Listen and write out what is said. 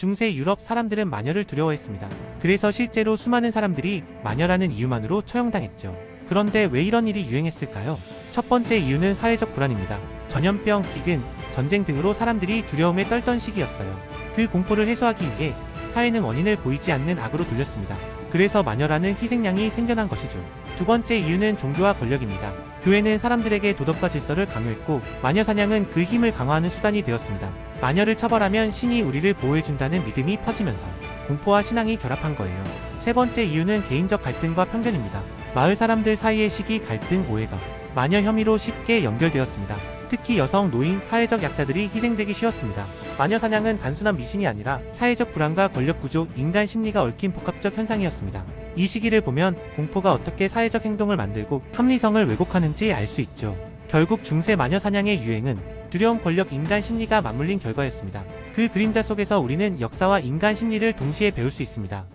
중세 유럽 사람들은 마녀를 두려워했습니다. 그래서 실제로 수많은 사람들이 마녀라는 이유만으로 처형당했죠. 그런데 왜 이런 일이 유행했을까요? 첫 번째 이유는 사회적 불안입니다. 전염병, 기근, 전쟁 등으로 사람들이 두려움에 떨던 시기였어요. 그 공포를 해소하기 위해 사회는 원인을 보이지 않는 악으로 돌렸습니다. 그래서 마녀라는 희생양이 생겨난 것이죠. 두 번째 이유는 종교와 권력입니다. 교회는 사람들에게 도덕과 질서를 강요했고 마녀 사냥은 그 힘을 강화하는 수단이 되었습니다. 마녀를 처벌하면 신이 우리를 보호해준다는 믿음이 퍼지면서 공포와 신앙이 결합한 거예요. 세 번째 이유는 개인적 갈등과 편견입니다. 마을 사람들 사이의 시기, 갈등, 오해가 마녀 혐의로 쉽게 연결되었습니다. 특히 여성, 노인, 사회적 약자들이 희생되기 쉬웠습니다. 마녀 사냥은 단순한 미신이 아니라 사회적 불안과 권력 구조, 인간 심리가 얽힌 복합적 현상이었습니다. 이 시기를 보면 공포가 어떻게 사회적 행동을 만들고 합리성을 왜곡하는지 알 수 있죠. 결국 중세 마녀 사냥의 유행은 두려움, 권력, 인간 심리가 맞물린 결과였습니다. 그 그림자 속에서 우리는 역사와 인간 심리를 동시에 배울 수 있습니다.